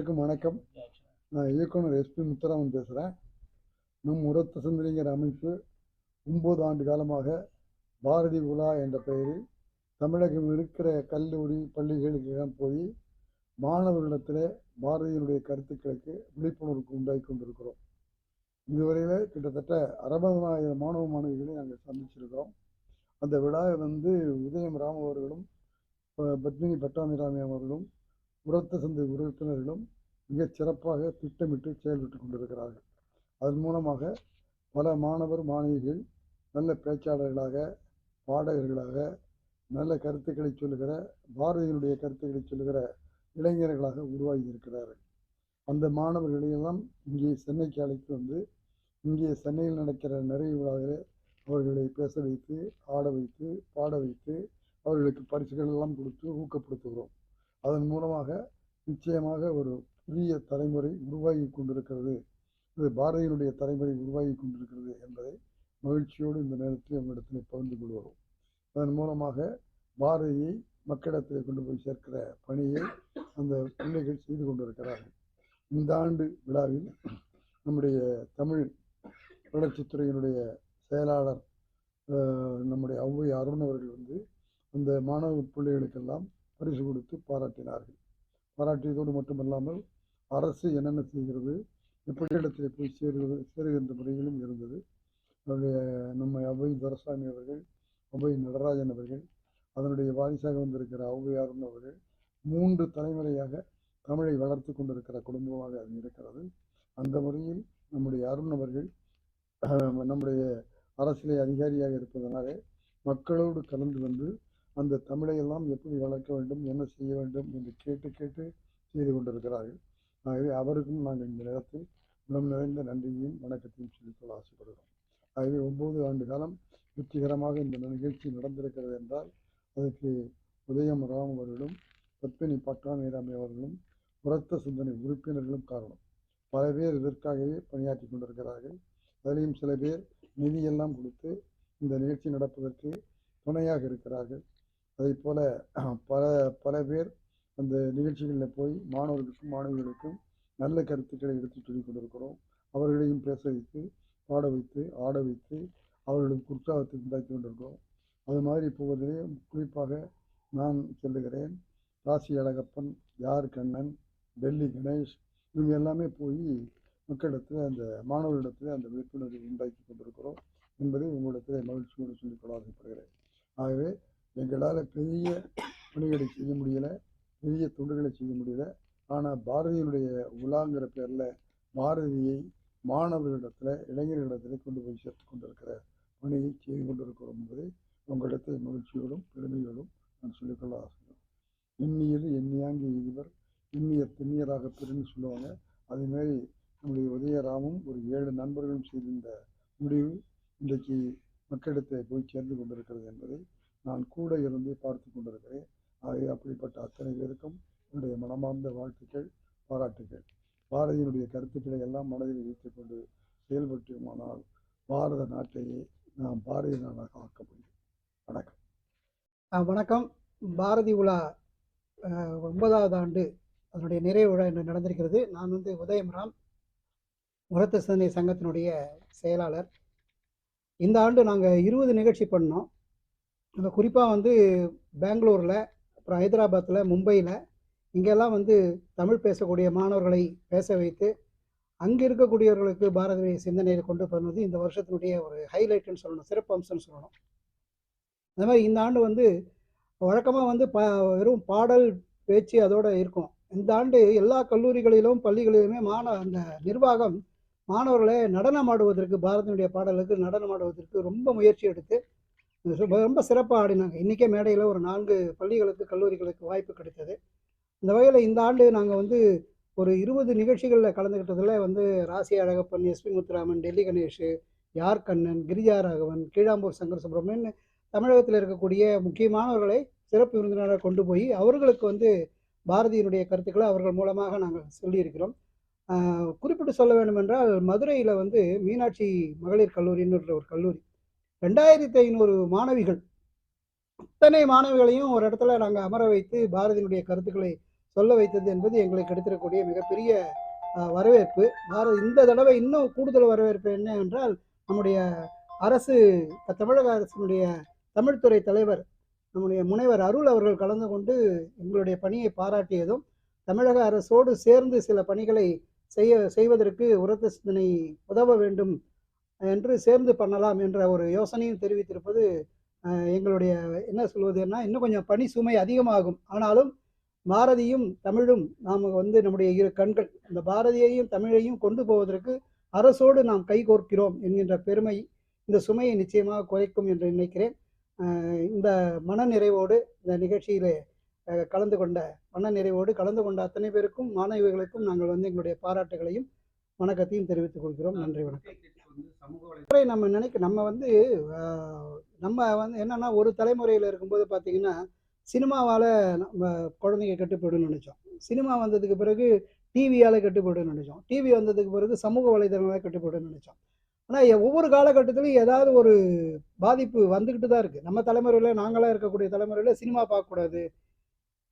அனைவருக்கும் வணக்கம். நான் இயக்குனர் எஸ்பி முத்துராமன் பேசுகிறேன் நம் உரத்த சிந்தனைங்கிற அமைப்பு ஒம்பது ஆண்டு காலமாக பாரதி உலா என்ற பெயரில் தமிழகம் இருக்கிற கல்லூரி பள்ளிகளுக்கெல்லாம் போய் மாணவர்களிடத்தில் பாரதியினுடைய கருத்துக்களுக்கு விழிப்புணர்வு உண்டாகி கொண்டிருக்கிறோம். இதுவரையில் கிட்டத்தட்ட அறுபதாயிரம் மாணவ மாணவிகளை நாங்கள் சந்திச்சிருக்கிறோம். அந்த விழாவை வந்து உதயம் ராம் அவர்களும் பத்மினி பட்டாமிராமி அவர்களும் உரத்த சந்தை உறுப்பினர்களும் மிகச் சிறப்பாக திட்டமிட்டு செயல்பட்டு கொண்டிருக்கிறார்கள். அதன் மூலமாக பல மாணவர் மாணவிகள் நல்ல பேச்சாளர்களாக பாடகர்களாக நல்ல கருத்துக்களை சொல்லுகிற பாரதியினுடைய கருத்துக்களை சொல்லுகிற இளைஞர்களாக உருவாகி இருக்கிறார்கள். அந்த மாணவர்களையெல்லாம் இங்கே சென்னைக்கு அழைத்து வந்து இங்கே சென்னையில் நடக்கிற நிறைய விழாவிலே அவர்களை பேச வைத்து ஆட வைத்து பாட வைத்து அவர்களுக்கு பரிசுகள் எல்லாம் கொடுத்து ஊக்கப்படுத்துகிறோம். அதன் மூலமாக நிச்சயமாக ஒரு புதிய தலைமுறை உருவாகி கொண்டிருக்கிறது. இது பாரதியினுடைய தலைமுறை உருவாகி கொண்டிருக்கிறது என்பதை மகிழ்ச்சியோடு இந்த நேரத்தில் உங்களிடத்தில் பகிர்ந்து கொள்வோம் அதன் மூலமாக பாரதியை மக்களிடத்தில் கொண்டு போய் சேர்க்கிற பணியை அந்த பிள்ளைகள் செய்து கொண்டிருக்கிறார்கள். இந்த ஆண்டு விழாவில் நம்முடைய தமிழ் வளர்ச்சித்துறையினுடைய செயலாளர் நம்முடைய ஔவை அருண் அவர்கள் வந்து அந்த மாணவ பிள்ளைகளுக்கெல்லாம் பரிசு கொடுத்து பாராட்டினார்கள். பாராட்டியதோடு மட்டுமல்லாமல் அரசு என்னென்ன செய்கிறது எப்படி இடத்துல போய் சேருவது சேருகின்ற முறையிலும் இருந்தது. அவருடைய நம்ம ஔவை துரசாமி அவர்கள் ஔவை நடராஜன் அவர்கள் அதனுடைய வாரிசாக வந்திருக்கிற ஔவை அருண் அவர்கள் மூன்று தலைமுறையாக தமிழை வளர்த்து கொண்டிருக்கிற குடும்பமாக அது இருக்கிறது. அந்த முறையில் நம்முடைய அருண் அவர்கள் நம்முடைய அரசியலை அதிகாரியாக இருப்பதனாலே மக்களோடு கலந்து வந்து அந்த தமிழை எல்லாம் எப்படி வளர்க்க வேண்டும் என்ன செய்ய வேண்டும் என்று கேட்டு கேட்டு செய்து கொண்டிருக்கிறார்கள். ஆகவே அவருக்கும் நாங்கள் இந்த நேரத்தில் மனம் நிறைந்த நன்றியையும் வணக்கத்தையும் சொல்லிக்கொள்ள ஆசைப்படுகிறோம். ஆகவே ஒன்பது ஆண்டு காலம் வெற்றிகரமாக இந்த நிகழ்ச்சி நடந்திருக்கிறது என்றால் அதுக்கு உதயம் ராம் அவர்களும் பத்மினி பட்டாமிராமி அவர்களும் உரத்த சிந்தனை உறுப்பினர்களும் காரணம். பல பேர் இதற்காகவே பணியாற்றி கொண்டிருக்கிறார்கள். அதிலையும் சில பேர் நிதியெல்லாம் கொடுத்து இந்த நிகழ்ச்சி நடப்பதற்கு துணையாக இருக்கிறார்கள். அதை போல் பல பல பேர் அந்த நிகழ்ச்சிகளில் போய் மாணவர்களுக்கும் மாணவிகளுக்கும் நல்ல கருத்துக்களை எடுத்து சொல்லிக் கொண்டிருக்கிறோம். அவர்களையும் பேச வைத்து பாட வைத்து ஆட வைத்து அவர்களுக்கு உற்சாகத்தை உண்டாக்கி கொண்டிருக்கிறோம். அது மாதிரி போவதிலே குறிப்பாக நான் சொல்லுகிறேன் ராசி அழகப்பன் யார் கண்ணன் டெல்லி கணேஷ் இவங்க எல்லாமே போய் மக்களிடத்தில் அந்த மாணவர்களிடத்தில் அந்த விழிப்புணர்வை உண்டாக்கி கொண்டிருக்கிறோம் என்பதை உங்களிடத்தில் மகிழ்ச்சியோடு சொல்லிக்கொள்ள ஆசைப்படுகிறேன் ஆகவே எங்களால் பெரிய பணிகளை செய்ய முடியலை பெரிய தொண்டுகளை செய்ய முடியல. ஆனால் பாரதியினுடைய உலாங்கிற பேரில் பாரதியை மாணவர்களிடத்தில் இளைஞர்களிடத்தில் கொண்டு போய் சேர்த்து கொண்டிருக்கிற பணியை செய்து கொண்டிருக்கிறோம் என்பதை உங்களிடத்தை மகிழ்ச்சியோடும் பெருமையோடும் நான் சொல்லிக்கொள்ள ஆசைப்படுறேன் எண்ணியது எண்ணியாங்க இவர் இன்னிய திண்ணியராக பெருன்னு சொல்லுவாங்க. அதேமாரி நம்முடைய உதயராமும் ஒரு ஏழு நண்பர்களும் செய்திருந்த முடிவு இன்றைக்கு மக்களிடத்தை போய் சேர்ந்து கொண்டிருக்கிறது என்பதை நான் கூட இருந்து பார்த்து கொண்டிருக்கிறேன். ஆகவே அப்படிப்பட்ட அத்தனை பேருக்கும் என்னுடைய மனமார்ந்த வாழ்த்துக்கள் பாராட்டுகள் பாரதியினுடைய கருத்துக்களை எல்லாம் மனதில் வைத்துக்கொண்டு செயல்பட்டோமானால் பாரத நாட்டையே நாம் பாரதிய நாடாக ஆக்க முடியும். வணக்கம். வணக்கம். பாரதி உலா ஒன்பதாவது ஆண்டு அதனுடைய நிறைவு விழா இன்று நடந்திருக்கிறது. நான் வந்து உதயம்ராம் உரத்த சிந்தனை சங்கத்தினுடைய செயலாளர். இந்த ஆண்டு நாங்கள் இருபது நிகழ்ச்சி பண்ணோம். அதில் குறிப்பாக வந்து பெங்களூரில் அப்புறம் ஹைதராபாத்தில் மும்பையில் இங்கெல்லாம் வந்து தமிழ் பேசக்கூடிய மாணவர்களை பேச வைத்து அங்கே இருக்கக்கூடியவர்களுக்கு பாரதிய சிந்தனையில் கொண்டு போனது இந்த வருஷத்தினுடைய ஒரு ஹைலைட்டுன்னு சொல்லணும் சிறப்பு அம்சம்னு சொல்லணும். அந்த மாதிரி இந்த ஆண்டு வந்து வழக்கமாக வந்து ப வெறும் பாடல் பேச்சு அதோட இருக்கும். இந்த ஆண்டு எல்லா கல்லூரிகளிலும் பள்ளிகளிலுமே மாணவ அந்த நிர்வாகம் மாணவர்களை நடனம் ஆடுவதற்கு பாரதியுடைய பாடலுக்கு நடனம் ஆடுவதற்கு ரொம்ப முயற்சி எடுத்து ரொம்ப- சிறப்பாக ஆடினாங்க. இன்றைக்கே மேடையில் ஒரு நான்கு பள்ளிகளுக்கு கல்லூரிகளுக்கு வாய்ப்பு கிடைத்தது. இந்த வகையில் இந்த ஆண்டு நாங்கள் வந்து ஒரு இருபது நிகழ்ச்சிகளில் கலந்துக்கிட்டதில் வந்து ராசி அழகப்பன் எஸ்பி முத்துராமன் டெல்லி கணேஷ் யார் கண்ணன் கிரிஜா ராகவன் கீழாம்பூர் சங்கர் சுப்பிரமணியன் தமிழகத்தில் இருக்கக்கூடிய முக்கியமானவர்களை சிறப்பு விருந்தினராக கொண்டு போய் அவர்களுக்கு வந்து பாரதியினுடைய கருத்துக்களை அவர்கள் மூலமாக நாங்கள் சொல்லியிருக்கிறோம். குறிப்பிட்டு சொல்ல வேண்டுமென்றால் மதுரையில் வந்து மீனாட்சி மகளிர் கல்லூரின்னு ஒரு கல்லூரி. ரெண்டாயிரத்தி ஐநூறு மாணவிகள். அத்தனை மாணவிகளையும் ஒரு இடத்துல நாங்கள் அமர வைத்து பாரதியினுடைய கருத்துக்களை சொல்ல வைத்தது என்பது எங்களுக்கு கிடைத்திருக்கக்கூடிய மிகப்பெரிய வரவேற்பு. பாரதி இந்த தடவை இன்னும் கூடுதல் வரவேற்பு என்ன என்றால் நம்முடைய அரசு தமிழக அரசினுடைய தமிழ்துறை தலைவர் நம்முடைய முனைவர் அருள் அவர்கள் கலந்து கொண்டு எங்களுடைய பணியை பாராட்டியதும் தமிழக அரசோடு சேர்ந்து சில பணிகளை செய்ய செய்வதற்கு உரத்த சிந்தனை உதவ வேண்டும் என்று சேர்ந்து பண்ணலாம் என்ற ஒரு யோசனையும் தெரிவித்திருப்பது எங்களுடைய என்ன சொல்வதுன்னா இன்னும் கொஞ்சம் பணி சுமை அதிகமாகும். ஆனாலும் பாரதியும் தமிழும் நாம் வந்து நம்முடைய இரு கண்கள் இந்த பாரதியையும் தமிழையும் கொண்டு போவதற்கு அரசோடு நாம் கைகோர்க்கிறோம் என்கின்ற பெருமை இந்த சுமையை நிச்சயமாக குறைக்கும் என்று நினைக்கிறேன். இந்த மன நிறைவோடு இந்த நிகழ்ச்சியிலே கலந்து கொண்ட மன நிறைவோடு கலந்து கொண்ட அத்தனை பேருக்கும் மாணவிகளுக்கும் நாங்கள் வந்து எங்களுடைய பாராட்டுகளையும் வணக்கத்தையும் தெரிவித்துக் கொள்கிறோம். நன்றி வணக்கம். தலைமுறை நம்ம நினைக்க நம்ம வந்து நம்ம வந்து என்னன்னா ஒரு தலைமுறையில் இருக்கும்போது பார்த்தீங்கன்னா சினிமாவால் நம்ம குழந்தைங்க கட்டுப்படுன்னு நினச்சோம். சினிமா வந்ததுக்கு பிறகு டிவியால் கட்டுப்படுன்னு நினச்சோம். டிவி வந்ததுக்கு பிறகு சமூக வலைதளங்களால் கட்டுப்படுன்னு நினச்சோம். ஆனால் ஒவ்வொரு காலகட்டத்திலையும் ஏதாவது ஒரு பாதிப்பு வந்துக்கிட்டு தான் இருக்குது நம்ம தலைமுறையில் நாங்களாம் இருக்கக்கூடிய தலைமுறையில் சினிமா பார்க்கக்கூடாது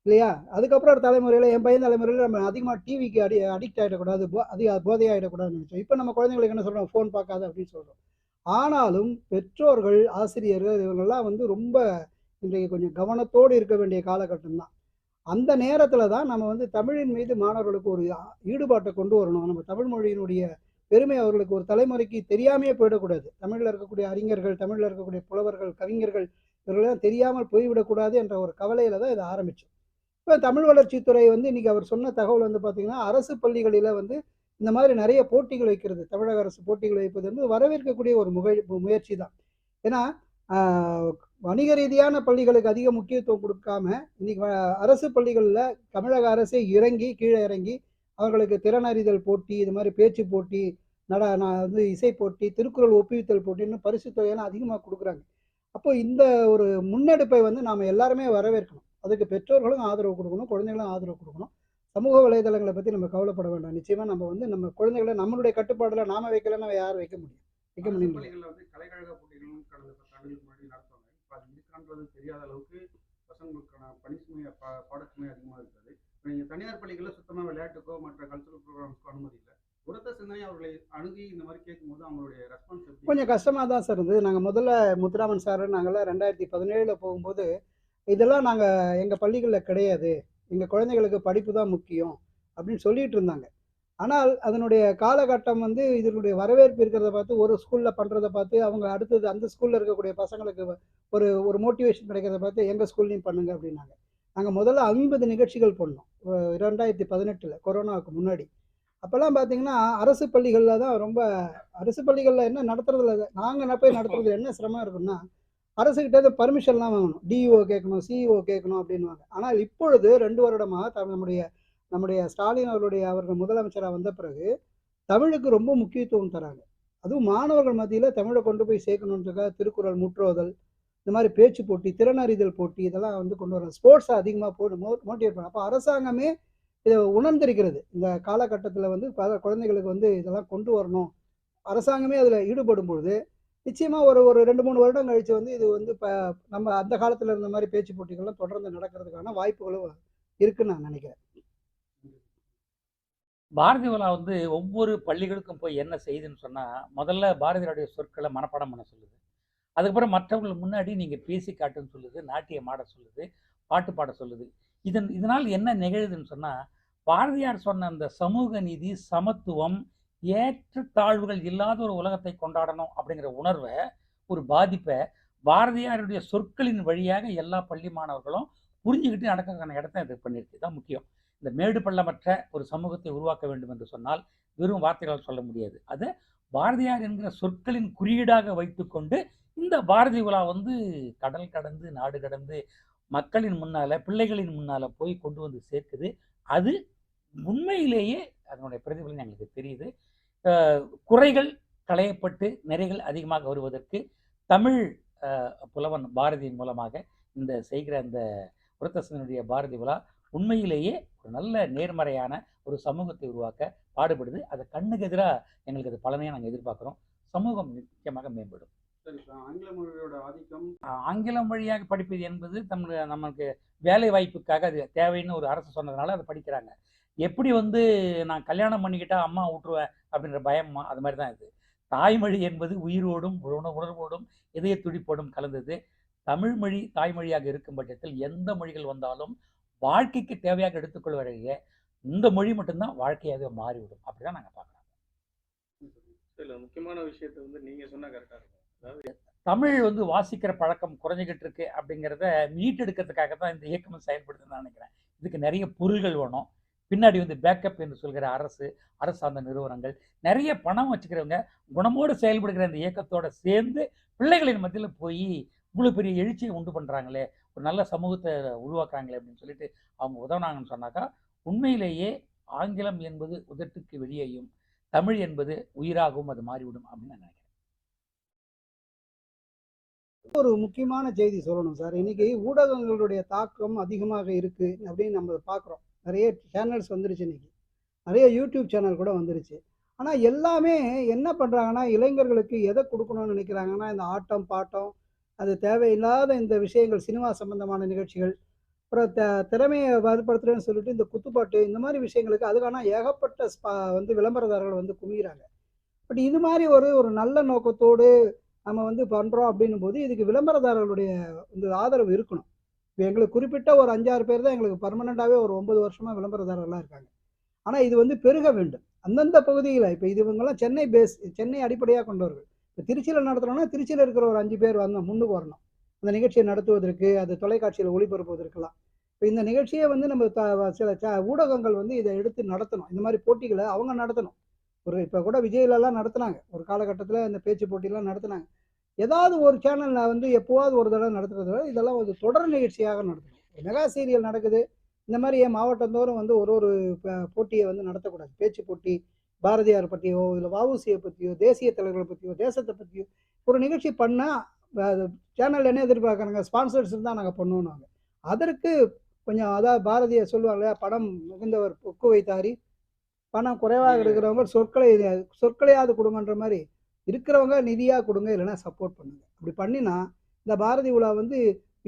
இல்லையா? அதுக்கப்புறம் ஒரு தலைமுறையில் என் பையன் தலைமுறையில் நம்ம அதிகமாக டிவிக்கு அடி அடிக்ட் ஆகிடக்கூடாது போ அதிக போதையாகிடக்கூடாதுன்னு நினச்சோம். இப்போ நம்ம குழந்தைங்களுக்கு என்ன சொல்கிறோம் ஃபோன் பார்க்காத அப்படின்னு சொல்கிறோம் ஆனாலும் பெற்றோர்கள் ஆசிரியர்கள் இவங்கெல்லாம் வந்து ரொம்ப இன்றைக்கு கொஞ்சம் கவனத்தோடு இருக்க வேண்டிய காலகட்டம் தான். அந்த நேரத்தில் தான் நம்ம வந்து தமிழின் மீது மாணவர்களுக்கு ஒரு ஈடுபாட்டை கொண்டு வரணும். நம்ம தமிழ் மொழியினுடைய பெருமை அவர்களுக்கு ஒரு தலைமுறைக்கு தெரியாமையே போயிடக்கூடாது. தமிழில் இருக்கக்கூடிய அறிஞர்கள் தமிழில் இருக்கக்கூடிய புலவர்கள் கவிஞர்கள் இவர்களெல்லாம் தெரியாமல் போய்விடக்கூடாது என்ற ஒரு கவலையில் தான் இதை ஆரம்பித்தோம் இப்போ தமிழ் வளர்ச்சித்துறை வந்து இன்றைக்கி அவர் சொன்ன தகவல் வந்து பார்த்திங்கன்னா அரசு பள்ளிகளில் வந்து இந்த மாதிரி நிறைய போட்டிகள் வைக்கிறது தமிழக அரசு போட்டிகள் வைப்பது வந்து வரவேற்கக்கூடிய ஒரு முக முயற்சி தான் ஏன்னா வணிக ரீதியான பள்ளிகளுக்கு அதிக முக்கியத்துவம் கொடுக்காம இன்னைக்கு அரசு பள்ளிகளில் தமிழக அரசே இறங்கி கீழே இறங்கி அவர்களுக்கு திறனறிதல் போட்டி இது மாதிரி பேச்சு போட்டி நட நான் வந்து இசை போட்டி திருக்குறள் ஒப்புவித்தல் போட்டின்னு பரிசு தொகையெல்லாம் அதிகமாக கொடுக்குறாங்க. அப்போ இந்த ஒரு முன்னெடுப்பை வந்து நாம் எல்லாருமே வரவேற்கணும். அதுக்கு பெற்றோர்களும் ஆதரவு கொடுக்கணும் குழந்தைகளும் ஆதரவு கொடுக்கணும். சமூக வலைதளங்களை பற்றி நம்ம கவலைப்பட வேண்டாம். நிச்சயமாக நம்ம வந்து நம்ம குழந்தைகளை நம்மளுடைய கட்டுப்பாடில் நாம வைக்கலன்னா யார் வைக்க முடியும்? வைக்க முடியும்? வந்து கலைக்கழக போட்டிகளும் கடந்த பத்து ஆண்டுகளுக்கு முன்னாடி நடத்துவாங்க. இப்போ அது இருக்கான்றது தெரியாத அளவுக்கு பசங்களுக்கான பணிசுமை பா- பாடச்சுமை அதிகமாக இருக்குது இப்போ நீங்கள் தனியார் பள்ளிகளில் சுத்தமாக விளையாட்டுக்கோ மற்ற கல்ச்சுரல் ப்ரோக்ராம்ஸ்க்கோ அனுமதி இல்லை. உரத்த சிந்தனை அவர்களை அணுகி இந்த மாதிரி கேட்கும்போது அவங்களுடைய ரெஸ்பான்ஸ் கொஞ்சம் கஷ்டமாக தான் சார் இருந்தது. நாங்கள் முதல்ல முத்துராமன் சார் நாங்கள்லாம் ரெண்டாயிரத்தி பதினேழில் போகும்போது இதெல்லாம் நாங்கள் எங்கள் பள்ளிகளில் கிடையாது. எங்கள் குழந்தைகளுக்கு படிப்பு தான் முக்கியம் அப்படின்னு சொல்லிட்டு இருந்தாங்க. ஆனால் அதனுடைய காலகட்டம் வந்து இதனுடைய வரவேற்பு இருக்கிறத பார்த்து ஒரு ஸ்கூலில் பண்ணுறதை பார்த்து அவங்க அடுத்தது அந்த ஸ்கூலில் இருக்கக்கூடிய பசங்களுக்கு ஒரு ஒரு மோட்டிவேஷன் கிடைக்கிறத பார்த்து எங்கள் ஸ்கூல்லையும் பண்ணுங்க அப்படின்னாங்க. நாங்கள் முதல்ல ஐம்பது நிகழ்ச்சிகள் பண்ணோம். ரெண்டாயிரத்தி பதினெட்டில் கொரோனாவுக்கு முன்னாடி. அப்போல்லாம் பார்த்தீங்கன்னா அரசு பள்ளிகளில் தான் ரொம்ப அரசு பள்ளிகளில் என்ன நடத்துறதுல நாங்கள் போய் நடத்துறதுல என்ன சிரமம் இருக்குன்னா அரசுகிட்ட பர்மிஷன்லாம் வாங்கணும். டிஇஓ கேட்கணும் சிஇஓ கேட்கணும் அப்படின்வாங்க ஆனால் இப்பொழுது ரெண்டு வருடமாக நம்முடைய நம்முடைய ஸ்டாலின் அவருடைய அவர்கள் முதலமைச்சராக வந்த பிறகு தமிழுக்கு ரொம்ப முக்கியத்துவம் தராங்க. அதுவும் மாணவர்கள் மத்தியில் தமிழை கொண்டு போய் சேர்க்கணுன்றதுக்காக திருக்குறள் முற்றோதல் இந்த மாதிரி பேச்சு போட்டி திறனறிதல் போட்டி இதெல்லாம் வந்து கொண்டு வராங்க ஸ்போர்ட்ஸை அதிகமாக போட்டு மோ மோட்டிவேட் பண்ண. அப்போ அரசாங்கமே இதை உணர்ந்திருக்கிறது. இந்த காலகட்டத்தில் வந்து பல குழந்தைகளுக்கு வந்து இதெல்லாம் கொண்டு வரணும். அரசாங்கமே அதில் ஈடுபடும் பொழுது நிச்சயமாக ஒரு ஒரு ரெண்டு மூணு வருடம் கழிச்சு வந்து இது வந்து இப்போ நம்ம அந்த காலத்தில் இருந்த மாதிரி பேச்சு போட்டிகள்லாம் தொடர்ந்து நடக்கிறதுக்கான வாய்ப்புகளும் இருக்குன்னு நான் நினைக்கிறேன். பாரதி விழா வந்து ஒவ்வொரு பள்ளிகளுக்கும் போய் என்ன செய்யுதுன்னு சொன்னால் முதல்ல பாரதியாருடைய சொற்களை மனப்பாடம் பண்ண சொல்லுது. அதுக்கப்புறம் மற்றவங்களுக்கு முன்னாடி நீங்கள் பேசி காட்டுன்னு சொல்லுது நாட்டியம் ஆட சொல்லுது பாட்டு பாட சொல்லுது. இதன் இதனால் என்ன நிகழுதுன்னு சொன்னால் பாரதியார் சொன்ன அந்த சமூக நீதி சமத்துவம் ஏற்றத்தாழ்வுகள் இல்லாத ஒரு உலகத்தை கொண்டாடணும் அப்படிங்கிற உணர்வை ஒரு பாதிப்பை பாரதியாருடைய சொற்களின் வழியாக எல்லா பள்ளி மாணவர்களும் புரிஞ்சுக்கிட்டு நடக்கிறதுக்கான இடத்த இது பண்ணியிருக்கு. தான் முக்கியம். இந்த மேடு பள்ளமற்ற ஒரு சமூகத்தை உருவாக்க வேண்டும் என்று சொன்னால் வெறும் வார்த்தைகளால் சொல்ல முடியாது. அது பாரதியார் என்கிற சொற்களின் குறியீடாக வைத்துக்கொண்டு இந்த பாரதி விழா வந்து கடல் கடந்து நாடு கடந்து மக்களின் முன்னால பிள்ளைகளின் முன்னால போய் கொண்டு வந்து சேர்க்குது. அது உண்மையிலேயே அதனுடைய பிரதிபலன் எங்களுக்கு தெரியுது. குறைகள் களையப்பட்டு நிறைகள் அதிகமாக வருவதற்கு தமிழ் புலவன் பாரதியின் மூலமாக இந்த செய்கிற அந்த உரத்தசனுடைய பாரதி விழா உண்மையிலேயே ஒரு நல்ல நேர்மறையான ஒரு சமூகத்தை உருவாக்க பாடுபடுது. அதை கண்ணுக்கு எதிராக எங்களுக்கு அது பலனையாக நாங்கள் எதிர்பார்க்குறோம். சமூகம் நிச்சயமாக மேம்படும். ஆங்கில மொழியோட ஆதிக்கம்? ஆங்கிலம் வழியாக படிப்பது என்பது தமிழ் நமக்கு வேலை வாய்ப்புக்காக அது தேவைன்னு ஒரு அரசு சொன்னதுனால அதை படிக்கிறாங்க. எப்படி வந்து நான் கல்யாணம் பண்ணிக்கிட்டா அம்மா விட்டுருவேன் அப்படின்ற பயம் அது மாதிரி தான் இது. தாய்மொழி என்பது உயிரோடும் உண- உணர்வோடும் இதய துடிப்போடும் கலந்தது. தமிழ் மொழி தாய்மொழியாக இருக்கும் பட்சத்தில் எந்த மொழிகள் வந்தாலும் வாழ்க்கைக்கு தேவையாக எடுத்துக்கொள்வதைய இந்த மொழி மட்டும்தான் வாழ்க்கையாக மாறிவிடும். அப்படிதான் நாங்கள் பார்க்குறோம். முக்கியமான விஷயத்தை வந்து நீங்க சொன்னா கரெக்டா இருக்கும். அதாவது தமிழ் வந்து வாசிக்கிற பழக்கம் குறைஞ்சிக்கிட்டு இருக்கு அப்படிங்கிறத மீட்டெடுக்கிறதுக்காக தான் இந்த இயக்கம் செயல்படுதுன்னு நான் நினைக்கிறேன். இதுக்கு நிறைய பொருள்கள் வேணும். பின்னாடி வந்து பேக்கப் என்று சொல்கிற அரசு அரசு நிறுவனங்கள் நிறைய பணம் வச்சுக்கிறவங்க குணமோடு செயல்படுகிற இந்த இயக்கத்தோட சேர்ந்து பிள்ளைகளின் மத்தியில் போய் இவ்வளோ பெரிய எழுச்சியை உண்டு பண்ணுறாங்களே ஒரு நல்ல சமூகத்தை உருவாக்குறாங்களே அப்படின்னு சொல்லிட்டு அவங்க உதவுனாங்கன்னு சொன்னாக்கா உண்மையிலேயே ஆங்கிலம் என்பது உதட்டுக்கு வெளியேயும் தமிழ் என்பது உயிராகவும் அது மாறிவிடும் அப்படின்னு நான் நினைக்கிறேன். ஒரு முக்கியமான செய்தி சொல்லணும் சார். இன்னைக்கு ஊடகங்களுடைய தாக்கம் அதிகமாக இருக்கு அப்படின்னு நம்ம பார்க்குறோம். நிறைய சேனல்ஸ் வந்துருச்சு இன்றைக்கி நிறைய யூடியூப் சேனல் கூட வந்துருச்சு. ஆனால் எல்லாமே என்ன பண்ணுறாங்கன்னா இளைஞர்களுக்கு எதை கொடுக்கணும்னு நினைக்கிறாங்கன்னா இந்த ஆட்டம் பாட்டம் அது தேவையில்லாத இந்த விஷயங்கள் சினிமா சம்பந்தமான நிகழ்ச்சிகள் அப்புறம் த திறமையை வலுப்படுத்துறேன்னு சொல்லிட்டு இந்த குத்துப்பாட்டு இந்த மாதிரி விஷயங்களுக்கு அதுக்கான ஏகப்பட்ட ஸ்பா வந்து விளம்பரதாரர்கள் வந்து குமிகிறாங்க பட் இது மாதிரி ஒரு ஒரு நல்ல நோக்கத்தோடு நம்ம வந்து பண்ணுறோம் அப்படின்னும் போது இதுக்கு விளம்பரதாரர்களுடைய இந்த ஆதரவு இருக்கணும். எங்களுக்கு குறிப்பிட்ட ஒரு அஞ்சாறு பேர் தான் எங்களுக்கு பர்மனெண்ட்டாகவே ஒரு ஒன்பது வருஷமாக விளம்பரதாரர்களாக இருக்காங்க. ஆனால் இது வந்து பெருக வேண்டும். அந்தந்த பகுதியில் இப்போ இது இவங்கெல்லாம் சென்னை பேஸ் சென்னை அடிப்படையாக கொண்டவர்கள். இப்போ திருச்சியில் நடத்துகிறோன்னா திருச்சியில் இருக்கிற ஒரு அஞ்சு பேர் வந்து முன்னுக்கு வரணும் அந்த நிகழ்ச்சியை நடத்துவதற்கு அது தொலைக்காட்சியில் ஒளிபரப்புவதற்கெல்லாம் இப்போ இந்த நிகழ்ச்சியை வந்து நம்ம த- சில ச ஊடகங்கள் வந்து இதை எடுத்து நடத்தணும். இந்த மாதிரி போட்டிகளை அவங்க நடத்தணும். ஒரு இப்போ கூட விஜயிலெல்லாம் நடத்துனாங்க. ஒரு காலகட்டத்தில் இந்த பேச்சு போட்டிலாம் நடத்துனாங்க. ஏதாவது ஒரு சேனலில் வந்து எப்போவாவது ஒரு தடவை நடத்துறத விட இதெல்லாம் ஒரு தொடர் நிகழ்ச்சியாக நடத்தணும் மெகா சீரியல் நடக்குது. இந்த மாதிரி ஏன் மாவட்டந்தோறும் வந்து ஒரு ஒரு போட்டியை வந்து நடத்தக்கூடாது. பேச்சு போட்டி பாரதியார் பற்றியோ இல்லை வஉசியை பற்றியோ தேசிய தலைவர்களை பற்றியோ தேசத்தை பற்றியோ ஒரு நிகழ்ச்சி பண்ணால் சேனல் என்ன எதிர்பார்க்குறாங்க? ஸ்பான்சர்ஸ் தான் நாங்கள் பண்ணுவோம் அதற்கு கொஞ்சம் அதாவது பாரதிய சொல்லுவாங்க பணம் மிகுந்தவர் பொக்கு வைத்தாரி. பணம் குறைவாக இருக்கிறவங்க சொற்களை சொற்களையாவது கொடுங்கன்ற மாதிரி இருக்கிறவங்க நிதியாக கொடுங்க இல்லைன்னா சப்போர்ட் பண்ணுங்க. அப்படி பண்ணினா இந்த பாரதி உலா வந்து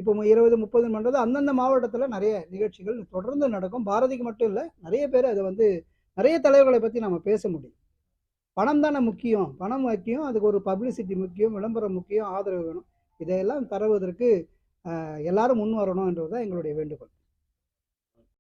இப்போ இருபது முப்பது பண்ணுறது அந்தந்த மாவட்டத்தில் நிறைய நிகழ்ச்சிகள் தொடர்ந்து நடக்கும். பாரதிக்கு மட்டும் இல்லை நிறைய பேர் அதை வந்து நிறைய தலைவர்களை பற்றி நம்ம பேச முடியும். பணம் தானே முக்கியம். பணம் முக்கியம் அதுக்கு ஒரு பப்ளிசிட்டி முக்கியம் விளம்பரம் முக்கியம் ஆதரவு வேணும். இதையெல்லாம் தருவதற்கு எல்லாரும் முன் வரணும்ன்றது தான் எங்களுடைய வேண்டுகோள்.